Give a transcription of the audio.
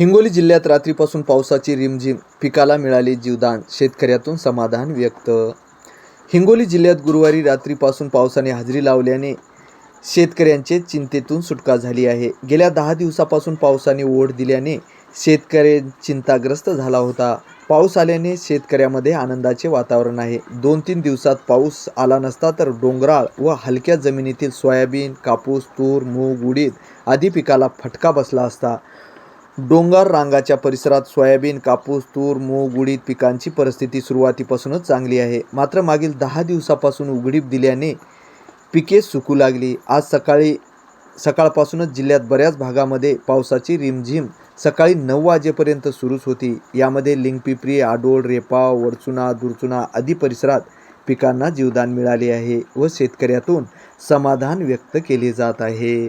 हिंगोली जिल्ह्यात रात्रीपासून पावसाची रिमझिम पिकाला मिळाले जीवदान. शेतकऱ्यातून समाधान व्यक्त. हिंगोली जिल्ह्यात गुरुवारी रात्रीपासून पावसाने हजेरी लावल्याने शेतकऱ्यांचे चिंतेतून सुटका झाली आहे. गेल्या दहा दिवसापासून पावसाने ओढ दिल्याने शेतकरी चिंताग्रस्त झाला होता. पाऊस आल्याने शेतकऱ्यामध्ये आनंदाचे वातावरण आहे. दोन तीन दिवसात पाऊस आला नसता तर डोंगराळ व हलक्या जमिनीतील सोयाबीन कापूस तूर मूग उडीद आदी पिकाला फटका बसला असता. डोंगर रांगाच्या परिसरात सोयाबीन कापूस तूर मूग उडीद पिकांची परिस्थिती सुरुवातीपासूनच चांगली आहे. मात्र मागील दहा दिवसापासून उघडीप दिल्याने पिके सुकू लागली. आज सकाळी सकाळपासूनच जिल्ह्यात बऱ्याच भागामध्ये पावसाची रिमझिम सकाळी नऊ वाजेपर्यंत सुरूच होती. यामध्ये लिंगपिपरी आडोळ रेपाव वडचुना दुरचुना आदी परिसरात पिकांना जीवदान मिळाले आहे व शेतकऱ्यातून समाधान व्यक्त केले जात आहे.